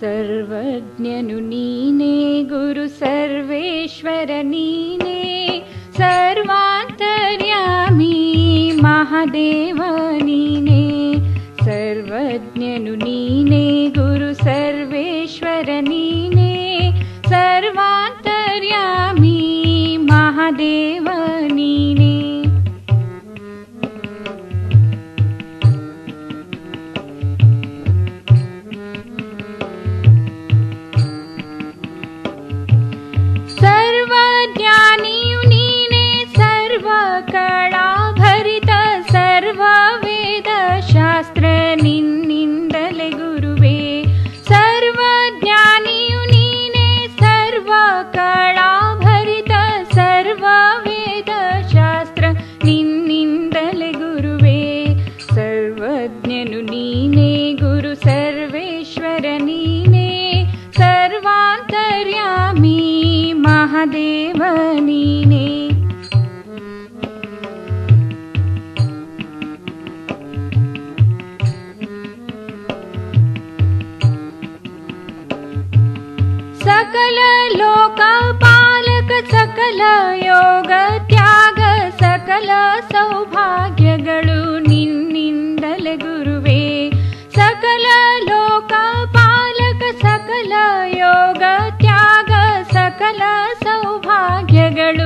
सर्वज्ञनुनीने गुरु सर्वेश्वरी ने सर्वान्तर्यामि सर्वज्ञनुनीने सकल लोकपालक सकल योग ಸಕಲ ಸೌಭಾಗ್ಯಗಳು.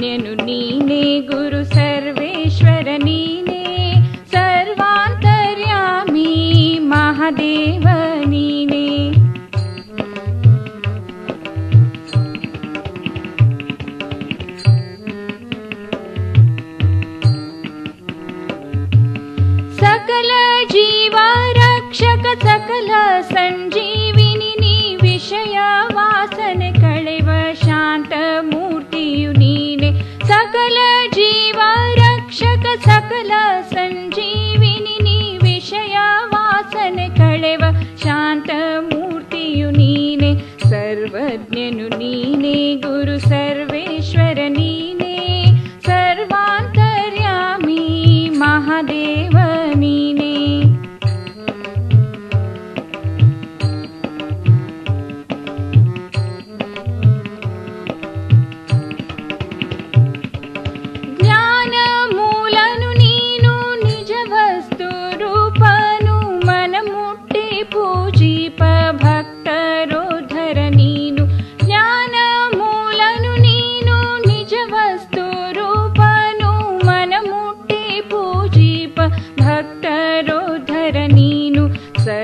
नुनी गुरु सर्वेश्वरणीने सर्वान्तर्यामि महादेवनी सकलजीवारक्षक सकलसञ्जीविनि विषया वासन कला सञ्जीविनि विषया वासन कळेव शान्तम्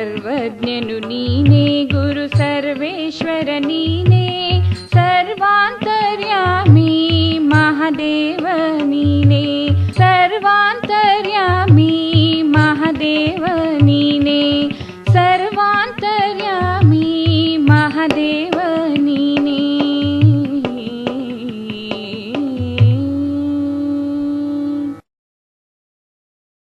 सर्वज्ञनुनीने गुरु सर्वेश्वरनीने सर्वान्तर्यामि महादेवनी